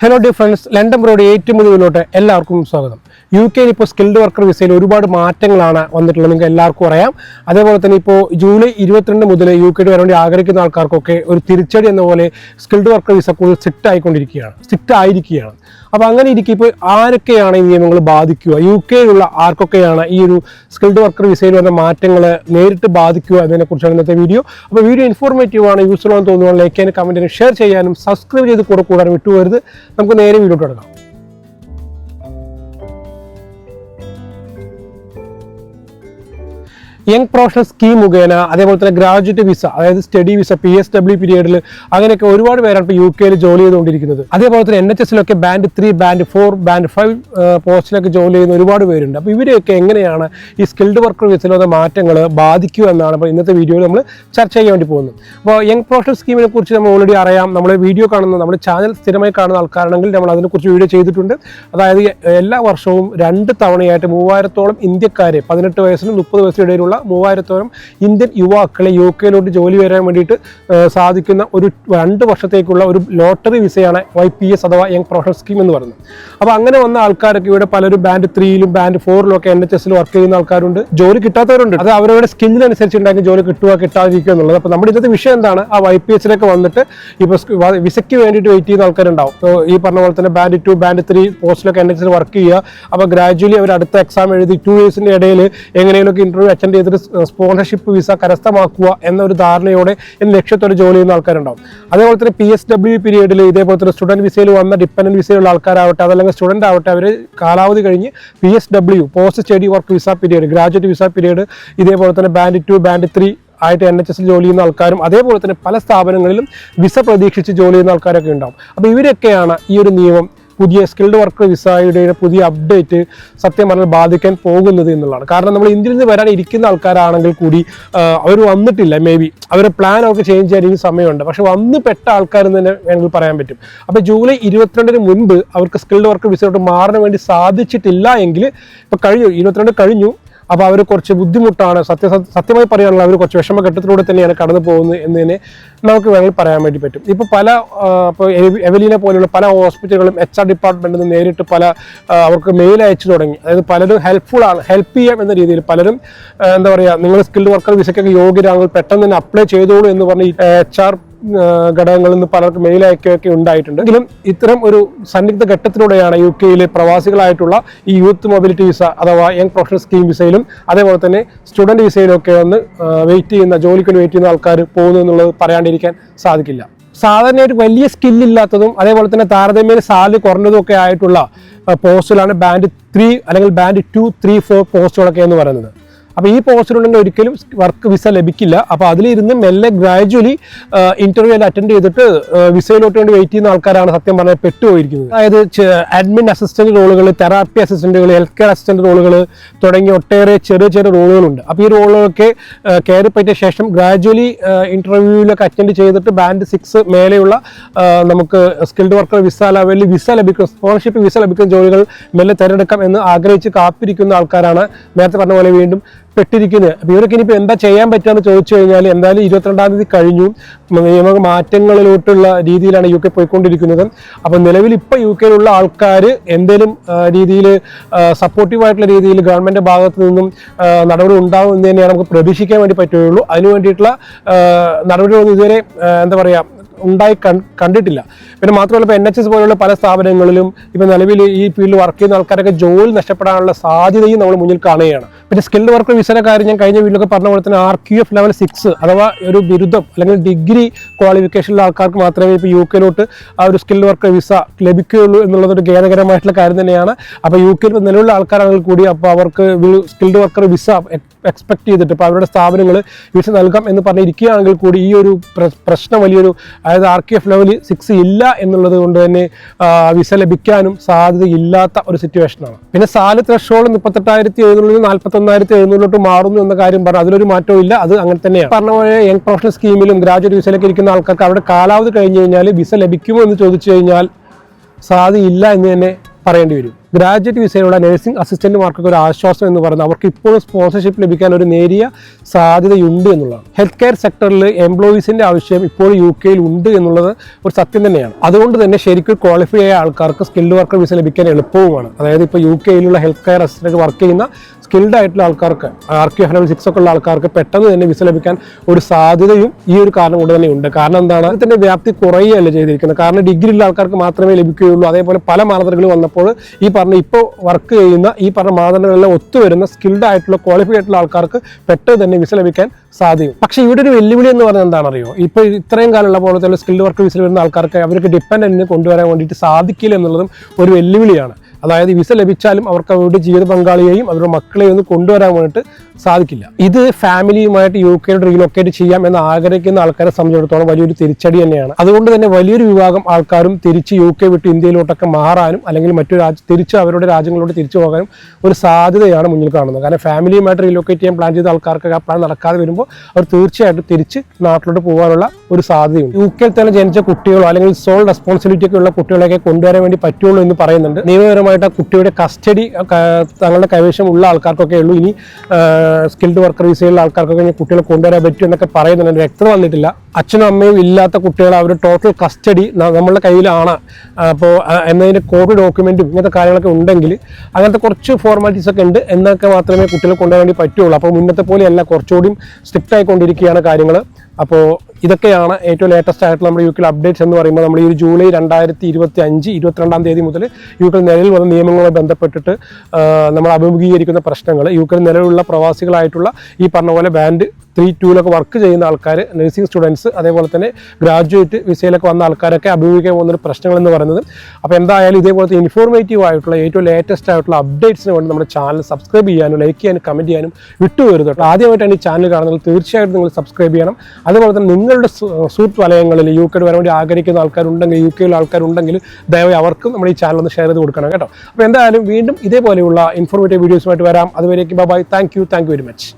Hello dear friends London broad ഏറ്റവും മുതലോട്ട് എല്ലാവർക്കും സ്വാഗതം. യു കെയിൽ ഇപ്പോൾ സ്കിൽഡ് വർക്കർ വിസയിൽ ഒരുപാട് മാറ്റങ്ങളാണ് വന്നിട്ടുള്ളത്. നിങ്ങൾക്ക് എല്ലാവർക്കും അറിയാം. അതേപോലെ തന്നെ ഇപ്പോൾ ജൂലൈ ഇരുപത്തിരണ്ട് മുതൽ യു കെയിൽ വരാൻ വേണ്ടി ആഗ്രഹിക്കുന്ന ആൾക്കാർക്കൊക്കെ ഒരു തിരിച്ചടി എന്ന പോലെ സ്കിൽഡ് വർക്കർ വിസ കൂടുതൽ സ്ട്രിക്റ്റ് ആയിക്കൊണ്ടിരിക്കുകയാണ്. സ്ട്രിക്റ്റ് ആയിരിക്കുകയാണ്. അപ്പോൾ അങ്ങനെ ഇരിക്കും ഇപ്പോൾ ആരൊക്കെയാണ് ഈ നിയമങ്ങൾ ബാധിക്കുക? യു കെയിലുള്ള ആർക്കൊക്കെയാണ് ഈ ഒരു സ്കിൽഡ് വർക്കർ വിസയിൽ വന്ന മാറ്റങ്ങൾ നേരിട്ട് ബാധിക്കുക എന്നതിനെക്കുറിച്ചാണ് ഇന്നത്തെ വീഡിയോ അപ്പോൾ വീഡിയോ ഇൻഫോർമേറ്റീവ് ആണ് യൂസ്ഫുൾ ആണെന്ന് തോന്നുകയാണ് ലൈക്ക് ചെയ്യാനും കമന്റിനും ഷെയർ ചെയ്യാനും സബ്സ്ക്രൈബ് ചെയ്ത് കൂടെ കൂടാനും വിട്ടുപോകരുത്. നമുക്ക് നേരെ വീഡിയോ തുടങ്ങാം യങ് പ്രൊഫഷണൽ സ്കീം മുഖേന അതേപോലെ തന്നെ ഗ്രാജുവേറ്റ് വിസ അതായത് study visa P S W പീരിയഡിൽ അങ്ങനെയൊക്കെ ഒരുപാട് പേരാണ് ഇപ്പോൾ യു കെയിൽ ജോലി ചെയ്തുകൊണ്ടിരിക്കുന്നത്. അതേപോലെ തന്നെ N H എസിലൊക്കെ band three band four band five പോസ്റ്റിലൊക്കെ ജോലി ചെയ്യുന്ന ഒരുപാട് പേരുണ്ട്. അപ്പോൾ ഇവരെയൊക്കെ എങ്ങനെയാണ് ഈ സ്കിൽഡ് വർക്കർ വിസയിൽ വന്ന മാറ്റങ്ങൾ ബാധിക്കുക എന്നാണ് അപ്പോൾ ഇന്നത്തെ വീഡിയോയിൽ നമ്മൾ ചർച്ച ചെയ്യാൻ വേണ്ടി പോകുന്നത്. അപ്പോൾ യങ് പ്രൊഫഷണൽ സ്കീമിനെ കുറിച്ച് നമ്മൾ ഓൾറെഡി അറിയാം. നമ്മൾ വീഡിയോ കാണുന്ന നമ്മുടെ ചാനൽ സ്ഥിരമായി കാണുന്ന ആൾക്കാരാണെങ്കിൽ നമ്മൾ അതിനെക്കുറിച്ച് വീഡിയോ ചെയ്തിട്ടുണ്ട്. അതായത് എല്ലാ വർഷവും രണ്ട് തവണയായിട്ട് മൂവായിരത്തോളം ഇന്ത്യക്കാരെ പതിനെട്ട് വയസ്സിനും മുപ്പത് വയസ്സിനും ഇടയിലുള്ള മൂവായിരത്തോളം ഇന്ത്യൻ യുവാക്കളെ യു കെയിലോട്ട് ജോലി വരാൻ വേണ്ടിയിട്ട് സാധിക്കുന്ന ഒരു രണ്ട് വർഷത്തേക്കുള്ള ഒരു ലോട്ടറി വിസയാണ് വൈ പി എസ് അഥവാ യങ് പ്രൊഫഷണൽ സ്കീം എന്ന് പറയുന്നത്. അപ്പോൾ അങ്ങനെ വന്ന ആൾക്കാരൊക്കെ ഇവിടെ പലരും ബാൻഡ് ത്രീയിലും ബാൻഡ് ഫോറിലും ഒക്കെ എൻ എച്ച് എസിൽ വർക്ക് ചെയ്യുന്ന ആൾക്കാരുണ്ട്. ജോലി കിട്ടാത്തവരുണ്ട്. അത് അവരുടെ സ്കില്ലിനനുസരിച്ച് ഉണ്ടാക്കി ജോലി കിട്ടുക കിട്ടാതിരിക്കുക എന്നുള്ളത്. അപ്പോൾ നമ്മുടെ ഇന്നത്തെ വിഷയം എന്താണ്? ആ വൈ പി എസിലൊക്കെ വന്നിട്ട് ഇപ്പോൾ വിസയ്ക്ക് വേണ്ടിയിട്ട് വെയിറ്റ് ചെയ്യുന്ന ആൾക്കാരുണ്ടാവും. ഈ പറഞ്ഞ പോലെ തന്നെ ബാൻഡ് ടു ബാൻഡ് ത്രീ പോസ്റ്റിലൊക്കെ എൻ എച്ച് എസിൽ വർക്ക് ചെയ്യുക. അപ്പോൾ ഗ്രാജുവലി അവർ അടുത്ത എക്സാം എഴുതി ടു ഇയേഴ്സിന്റെ ഇടയിൽ എങ്ങനെയെങ്കിലുമൊക്കെ ഇന്റർവ്യൂ അറ്റൻഡ് ചെയ്തിട്ട് സ്പോൺസർഷിപ്പ് വിസ കരസ്ഥമാക്കുക എന്നൊരു ധാരണയോടെ എന്ന ലക്ഷ്യത്തോടെ ജോലി ചെയ്യുന്ന ആൾക്കാരുണ്ടാവും. അതേപോലെ തന്നെ പി എസ് ഡബ്ല്യു പീരീഡിൽ ഇതേപോലെ തന്നെ സ്റ്റുഡന്റ് വിസയിൽ വന്ന ഡിപ്പെൻഡന്റ് വിസയിലുള്ള ആൾക്കാരാവട്ടെ അതല്ലെങ്കിൽ സ്റ്റുഡന്റ് ആവട്ടെ അവർ കാലാവധി കഴിഞ്ഞ് P S W post study work visa period graduate visa period ഇതേപോലെ തന്നെ ബാൻഡ് ടു ബാൻഡ് ത്രീ ആയിട്ട് എൻ എച്ച് എസിൽ ജോലി ചെയ്യുന്ന ആൾക്കാരും അതേപോലെ തന്നെ പല സ്ഥാപനങ്ങളിലും വിസ പ്രതീക്ഷിച്ച് ജോലി ചെയ്യുന്ന ആൾക്കാരൊക്കെ ഉണ്ടാവും. അപ്പോൾ ഇവരൊക്കെയാണ് ഈ ഒരു നിയമം പുതിയ സ്കിൽഡ് വർക്ക് വിസയുടെ പുതിയ അപ്ഡേറ്റ് സത്യം പറഞ്ഞാൽ ബാധിക്കാൻ പോകുന്നത് എന്നുള്ളതാണ്. കാരണം നമ്മൾ ഇന്ത്യയിൽ നിന്ന് വരാൻ ഇരിക്കുന്ന ആൾക്കാരാണെങ്കിൽ കൂടി അവർ വന്നിട്ടില്ല മേ ബി അവരുടെ പ്ലാൻ അവർക്ക് ചേഞ്ച് ചെയ്യാൻ സമയമുണ്ട്. പക്ഷെ വന്ന് പെട്ട ആൾക്കാർ തന്നെ വേണമെങ്കിൽ പറയാൻ പറ്റും. അപ്പോൾ ജൂലൈ ഇരുപത്തിരണ്ടിന് മുൻപ് അവർക്ക് സ്കിൽഡ് വർക്ക് വിസയോട്ട് മാറാൻ വേണ്ടി സാധിച്ചിട്ടില്ല എങ്കിൽ ഇപ്പോൾ കഴിഞ്ഞു ഇരുപത്തിരണ്ട് കഴിഞ്ഞു. അപ്പോൾ അവർ കുറച്ച് ബുദ്ധിമുട്ടാണ്. സത്യ സത്യമായി പറയാനുള്ള അവർ കുറച്ച് വിഷമഘട്ടത്തിലൂടെ തന്നെയാണ് കടന്നു പോകുന്നത് എന്നതിനെ നമുക്ക് വേണമെങ്കിൽ പറയാൻ വേണ്ടി പറ്റും. ഇപ്പോൾ പല ഇപ്പോൾ എവലീനെ പോലെയുള്ള പല ഹോസ്പിറ്റലുകളും എച്ച് ആർ ഡിപ്പാർട്ട്മെന്റിൽ നിന്ന് നേരിട്ട് പല അവർക്ക് മെയിൽ അയച്ചു തുടങ്ങി. അതായത് പലരും ഹെൽപ്ഫുൾ ആണ് ഹെൽപ്പ് ചെയ്യാം എന്ന രീതിയിൽ പലരും എന്താ പറയുക നിങ്ങൾ സ്കിൽഡ് വർക്കർ വിസയ്ക്കൊക്കെ യോഗ്യരാണെങ്കിൽ പെട്ടെന്ന് തന്നെ അപ്ലൈ ചെയ്തോളൂ എന്ന് പറഞ്ഞ് എച്ച് ആർ ഘടകങ്ങളിൽ നിന്ന് പലർക്ക് മെയിൽ അയക്കുകയൊക്കെ ഉണ്ടായിട്ടുണ്ട്. എങ്കിലും ഇത്തരം ഒരു സന്നിഗ്ധ ഘട്ടത്തിലൂടെയാണ് യു കെയിലെ പ്രവാസികളായിട്ടുള്ള ഈ യൂത്ത് മൊബിലിറ്റി വിസ അഥവാ യങ് പ്രൊഫഷണൽ സ്കീം വിസയിലും അതേപോലെ തന്നെ സ്റ്റുഡന്റ് വിസയിലൊക്കെ വന്ന് വെയിറ്റ് ചെയ്യുന്ന ജോലിക്ക് വെയിറ്റ് ചെയ്യുന്ന ആൾക്കാർ പോകുന്നു എന്നുള്ളത് പറയാണ്ടിരിക്കാൻ സാധിക്കില്ല. സാധാരണ ഒരു വലിയ സ്കില്ലില്ലാത്തതും അതേപോലെ തന്നെ താരതമ്യേന സാലറി കുറഞ്ഞതും ഒക്കെ ആയിട്ടുള്ള പോസ്റ്റുകളാണ് ബാൻഡ് ത്രീ അല്ലെങ്കിൽ ബാൻഡ് ടു ത്രീ ഫോർ പോസ്റ്റുകളൊക്കെ എന്ന് പറയുന്നത്. അപ്പോൾ ഈ പോസ്റ്റിലുണ്ടെങ്കിൽ ഒരിക്കലും വർക്ക് വിസ ലഭിക്കില്ല. അപ്പോൾ അതിലിരുന്ന് മെല്ലെ ഗ്രാജുവലി ഇന്റർവ്യൂ അറ്റൻഡ് ചെയ്തിട്ട് വിസയിലോട്ട് വേണ്ടി വെയിറ്റ് ചെയ്യുന്ന ആൾക്കാരാണ് സത്യം പറഞ്ഞാൽ പെട്ടുപോയിരിക്കുന്നത്. അതായത് അഡ്മിൻ അസിസ്റ്റന്റ് റോളുകൾ തെറാപ്പി അസിസ്റ്റന്റുകൾ ഹെൽത്ത് കെയർ അസിസ്റ്റന്റ് റോളുകൾ തുടങ്ങിയ ഒട്ടേറെ ചെറിയ ചെറിയ റോളുകളുണ്ട് അപ്പോൾ ഈ റോളുകളൊക്കെ കയറി പറ്റിയ ശേഷം ഗ്രാജുവലി ഇന്റർവ്യൂവിലൊക്കെ അറ്റൻഡ് ചെയ്തിട്ട് ബാൻഡ് സിക്സ് മേലെയുള്ള നമുക്ക് സ്കിൽഡ് വർക്കർ വിസ ലെവലിൽ വിസ ലഭിക്കുന്ന സ്പോൺഷിപ്പ് വിസ ലഭിക്കുന്ന ജോലികൾ മെല്ലെ തിരഞ്ഞെടുക്കാം എന്ന് ആഗ്രഹിച്ച് കാത്തിരിക്കുന്ന ആൾക്കാരാണ് നേരത്തെ പറഞ്ഞ പോലെ വീണ്ടും പെട്ടിരിക്കുന്നത് അപ്പോൾ ഇവർക്ക് ഇനിയിപ്പോൾ എന്താ ചെയ്യാൻ പറ്റുകയെന്ന് ചോദിച്ചു കഴിഞ്ഞാൽ എന്തായാലും ഇരുപത്തിരണ്ടാം തീയതി കഴിഞ്ഞു. നിയമ മാറ്റങ്ങളിലോട്ടുള്ള രീതിയിലാണ് യു കെ പോയിക്കൊണ്ടിരിക്കുന്നത്. അപ്പോൾ നിലവിൽ ഇപ്പോൾ യു കെയിലുള്ള ആൾക്കാർ എന്തെങ്കിലും രീതിയിൽ സപ്പോർട്ടീവായിട്ടുള്ള രീതിയിൽ ഗവൺമെന്റ് ഭാഗത്തു നിന്നും നടപടി ഉണ്ടാവും എന്ന് തന്നെയാണ് നമുക്ക് പ്രതീക്ഷിക്കാൻ വേണ്ടി പറ്റുകയുള്ളൂ. അതിനു വേണ്ടിയിട്ടുള്ള നടപടികളൊന്നും ഇതുവരെ എന്താ പറയുക ഉണ്ടായി കണ്ടിട്ടില്ല. പിന്നെ മാത്രമല്ല ഇപ്പോൾ എൻ എച്ച് എസ് പോലുള്ള പല സ്ഥാപനങ്ങളിലും ഇപ്പോൾ നിലവിൽ ഈ ഫീൽഡിൽ വർക്ക് ചെയ്യുന്ന ആൾക്കാരൊക്കെ ജോലി നഷ്ടപ്പെടാനുള്ള സാധ്യതയും നമ്മൾ മുന്നിൽ കാണുകയാണ്. പിന്നെ സ്കിൽഡ് വർക്ക് വിസയുടെ കാര്യം ഞാൻ കഴിഞ്ഞ വീട്ടിലൊക്കെ പറഞ്ഞ പോലെ തന്നെ R Q F level six അഥവാ ഒരു ബിരുദം അല്ലെങ്കിൽ ഡിഗ്രി ക്വാളിഫിക്കേഷനുള്ള ആൾക്കാർക്ക് മാത്രമേ ഇപ്പോൾ യു കെയിലോട്ട് ആ ഒരു സ്കിൽഡ് വർക്ക് വിസ ലഭിക്കുകയുള്ളൂ എന്നുള്ളതൊരു ഖേദകരമായിട്ടുള്ള കാര്യം തന്നെയാണ്. അപ്പോൾ യു കെയിൽ നിലവിലുള്ള ആൾക്കാരാണെങ്കിൽ കൂടി അപ്പോൾ അവർക്ക് സ്കിൽഡ് വർക്കർ വിസ എക്സ്പെക്ട് ചെയ്തിട്ട് ഇപ്പോൾ അവരുടെ സ്ഥാപനങ്ങൾ വിസ നൽകാം എന്ന് പറഞ്ഞിരിക്കുകയാണെങ്കിൽ കൂടി ഈ ഒരു പ്ര- പ്രശ്നം വലിയൊരു അതായത് R K F level six ഇല്ല എന്നുള്ളത് കൊണ്ട് തന്നെ വിസ ലഭിക്കാനും സാധ്യതയില്ലാത്ത ഒരു സിറ്റുവേഷനാണ് പിന്നെ സാല ത്രഷോൾ മുപ്പത്തെട്ടായിരത്തി എഴുന്നൂറിൽ നാൽപ്പത്തൊന്നായിരത്തി എഴുന്നൂറിലോട്ട് മാറുന്നു എന്ന കാര്യം പറഞ്ഞു അതിലൊരു മാറ്റവും ഇല്ല. അത് അങ്ങനെ തന്നെയാണ്. പറഞ്ഞ പോലെ യങ് പ്രൊഫഷണൽ സ്കീമിലും ഗ്രാജുവേറ്റ് വിസയിലൊക്കെ ഇരിക്കുന്ന ആൾക്കാർക്ക് അവിടെ കാലാവധി കഴിഞ്ഞ് കഴിഞ്ഞാൽ വിസ ലഭിക്കുമോ എന്ന് ചോദിച്ചു കഴിഞ്ഞാൽ സാധ്യയില്ല എന്ന് തന്നെ പറയേണ്ടി വരും. ഗ്രാജുവേറ്റ് വിസയിലുള്ള നഴ്സിംഗ് അസിസ്റ്റന്റുമാർക്കൊക്കെ ഒരു ആശ്വാസം എന്ന് പറയുന്നത് അവർക്ക് ഇപ്പോഴും സ്പോൺസർഷിപ്പ് ലഭിക്കാൻ ഒരു നേരിയ സാധ്യതയുണ്ട് എന്നുള്ളതാണ്. ഹെൽത്ത് കെയർ സെക്ടറിൽ എംപ്ലോയീസിന്റെ ആവശ്യം ഇപ്പോഴും യു കെയിൽ ഉണ്ട് എന്നുള്ളത് ഒരു സത്യം തന്നെയാണ്. അതുകൊണ്ട് തന്നെ ശരിക്കും ക്വാളിഫൈ ആയ ആൾക്കാർക്ക് സ്കിൽഡ് വർക്കർ വിസ ലഭിക്കാൻ എളുപ്പവുമാണ്. അതായത് ഇപ്പോൾ യു കെയിലുള്ള ഹെൽത്ത് കെയർ അസിസ്റ്റന്റ് വർക്ക് ചെയ്യുന്ന സ്കിൽഡ് ആയിട്ടുള്ള ആൾക്കാർക്ക് ആർ ക്യു ഹൺഡ്രഡ് സിക്സ് ഒക്കെ ഉള്ള ആൾക്കാർക്ക് പെട്ടെന്ന് തന്നെ വിസ ലഭിക്കാൻ ഒരു സാധ്യതയും ഈ ഒരു കാരണം കൊണ്ട് തന്നെ ഉണ്ട്. കാരണം എന്താണ്? അതിന്റെ വ്യാപ്തി കുറയുകയല്ല ചെയ്തിരിക്കുന്നത്. കാരണം ഡിഗ്രി ഉള്ള ആൾക്കാർക്ക് മാത്രമേ ലഭിക്കുകയുള്ളൂ. അതേപോലെ പല മാനദണ്ഡങ്ങൾ വന്നപ്പോൾ ഈ പറഞ്ഞ ഇപ്പോൾ വർക്ക് ചെയ്യുന്ന ഈ പറഞ്ഞ മാനദണ്ഡങ്ങളെല്ലാം ഒത്തുവരുന്ന സ്കിൽഡ് ആയിട്ടുള്ള ക്വാളിഫൈഡ് ആയിട്ടുള്ള ആൾക്കാർക്ക് പെട്ടെന്ന് തന്നെ വിസ ലഭിക്കാൻ സാധ്യയും പക്ഷേ ഇവിടെ ഒരു വെല്ലുവിളി എന്ന് പറയുന്നത് എന്താണെന്നറിയോ? ഇപ്പോൾ ഇത്രയും കാലമുള്ള പോലത്തെ സ്കിൽഡ് വർക്ക് വിസ വരുന്ന ആൾക്കാർക്ക് അവർക്ക് ഡിപ്പെൻഡന്റിന് കൊണ്ടുവരാൻ വേണ്ടിയിട്ട് സാധിക്കില്ല എന്നുള്ളതും ഒരു വെല്ലുവിളിയാണ്. അതായത് വിസ ലഭിച്ചാലും അവർക്ക് അവരുടെ ജീവിത പങ്കാളിയെയും അവരുടെ മക്കളെയും ഒന്ന് കൊണ്ടുവരാൻ വേണ്ടിയിട്ട് സാധിക്കില്ല. ഇത് ഫാമിലിയുമായിട്ട് യു കെയിൽ റീലൊക്കേറ്റ് ചെയ്യാം എന്ന് ആഗ്രഹിക്കുന്ന ആൾക്കാരെ സംബന്ധിച്ചിടത്തോളം വലിയൊരു തിരിച്ചടി തന്നെയാണ്. അതുകൊണ്ട് തന്നെ വലിയൊരു വിഭാഗം ആൾക്കാരും തിരിച്ച് യു കെ വിട്ട് ഇന്ത്യയിലോട്ടൊക്കെ മാറാനും അല്ലെങ്കിൽ മറ്റു രാജ്യ തിരിച്ച് അവരുടെ രാജ്യങ്ങളോട് തിരിച്ചു പോകാനും ഒരു സാധ്യതയാണ് മുന്നിൽ കാണുന്നത്. കാരണം ഫാമിലിയുമായിട്ട് റീലൊക്കേറ്റ് ചെയ്യാൻ പ്ലാൻ ചെയ്ത ആൾക്കാർക്ക് ആ പ്ലാൻ നടക്കാതെ വരുമ്പോൾ അവർ തീർച്ചയായിട്ടും തിരിച്ച് നാട്ടിലോട്ട് പോകാനുള്ള ഒരു സാധ്യതയുണ്ട്. യു കെയിൽ തന്നെ ജനിച്ച കുട്ടികളോ അല്ലെങ്കിൽ സോൾ റെസ്പോൺസിബിലിറ്റി ഒക്കെ ഉള്ള കുട്ടികളെയൊക്കെ കൊണ്ടുവരാൻ വേണ്ടി പറ്റുള്ളൂ എന്ന് പറയുന്നുണ്ട്. നിയമപരമായിട്ട് ആ കുട്ടിയുടെ കസ്റ്റഡി തങ്ങളുടെ കൈവശം ഉള്ള ആൾക്കാർക്കൊക്കെ ഉള്ളൂ. ഇനി സ്കിൽഡ് വർക്കർ വിസയിലുള്ള ആൾക്കാർക്കൊക്കെ ഇനി കുട്ടികളെ കൊണ്ടുവരാൻ പറ്റും എന്നൊക്കെ പറയുന്നുണ്ട്. വ്യക്തത വന്നിട്ടില്ല. അച്ഛനും അമ്മയും ഇല്ലാത്ത കുട്ടികൾ അവർ ടോട്ടൽ കസ്റ്റഡി നമ്മളുടെ കയ്യിലാണ്. അപ്പോൾ എന്നതിന്റെ കോവിഡ് ഡോക്യുമെന്റും ഇങ്ങനത്തെ കാര്യങ്ങളൊക്കെ ഉണ്ടെങ്കിൽ അങ്ങനത്തെ കുറച്ച് ഫോർമാലിറ്റീസ് ഒക്കെ ഉണ്ട്. എന്നൊക്കെ മാത്രമേ കുട്ടികളെ കൊണ്ടുവരാൻ വേണ്ടി പറ്റുള്ളൂ. അപ്പോൾ മുന്നത്തെ പോലെയല്ല. കുറച്ചുകൂടിയും സ്ട്രിക്റ്റ് ആയിക്കൊണ്ടിരിക്കുകയാണ് കാര്യങ്ങൾ അപ്പോൾ ഇതൊക്കെയാണ് ഏറ്റവും ലേറ്റസ്റ്റ് ആയിട്ടുള്ള നമ്മുടെ യു അപ്ഡേറ്റ്സ് എന്ന് പറയുമ്പോൾ നമ്മൾ ഈ ഒരു ജൂലൈ രണ്ടായിരത്തി ഇരുപത്തി അഞ്ച് ഇരുപത്തിരണ്ടാം തീയതി മുതൽ യു കെയിൽ നിലവിൽ വന്ന നിയമങ്ങളുമായി ബന്ധപ്പെട്ടിട്ട് നമ്മൾ അഭിമുഖീകരിക്കുന്ന പ്രശ്നങ്ങൾ യു കെയിൽ നിലവിലുള്ള പ്രവാസികളായിട്ടുള്ള ഈ പറഞ്ഞ പോലെ ബാൻഡ് ത്രീ ടൂലൊക്കെ വർക്ക് ചെയ്യുന്ന ആൾക്കാർ നഴ്സിംഗ് സ്റ്റുഡൻസ് അതേപോലെ തന്നെ ഗ്രാജുവേറ്റ് വിസയിലൊക്കെ വന്ന ആൾക്കാരൊക്കെ അഭിമുഖിക്കാൻ പോകുന്ന ഒരു പ്രശ്നങ്ങൾ എന്ന് പറയുന്നത്. അപ്പോൾ എന്തായാലും ഇതേപോലത്തെ ഇൻഫോർമേറ്റീവ് ആയിട്ടുള്ള ഏറ്റവും ലേറ്റസ്റ്റ് ആയിട്ടുള്ള അപ്ഡേറ്റ്സിന് വേണ്ടി നമ്മുടെ ചാനൽ സബ്സ്ക്രൈബ് ചെയ്യാനും ലൈക്ക് ചെയ്യാനും കമന്റ് ചെയ്യാനും വിട്ടുവരുത് കേട്ടോ. ആദ്യമായിട്ടാണ് ഈ ചാനൽ കാണുന്നത് തീർച്ചയായിട്ടും നിങ്ങൾ സബ്സ്ക്രൈബ് ചെയ്യണം. അതുപോലെ തന്നെ നിങ്ങളുടെ സുഹൃത്ത് വലയങ്ങളിൽ യു കെയിൽ വരാൻ വേണ്ടി ആഗ്രഹിക്കുന്ന ആൾക്കാരുണ്ടെങ്കിൽ യു കെയിലുള്ള ആൾക്കാരുണ്ടെങ്കിൽ ദയവായി അവർക്കും നമ്മുടെ ഈ ചാനൽ ഒന്ന് ഷെയർ ചെയ്ത് കൊടുക്കണം കേട്ടോ. അപ്പോൾ എന്തായാലും വീണ്ടും ഇതേപോലെയുള്ള ഇൻഫോർമേറ്റീവ് വീഡിയോസുമായിട്ട് വരാം. അതുവരേക്കും bye thank you thank you very much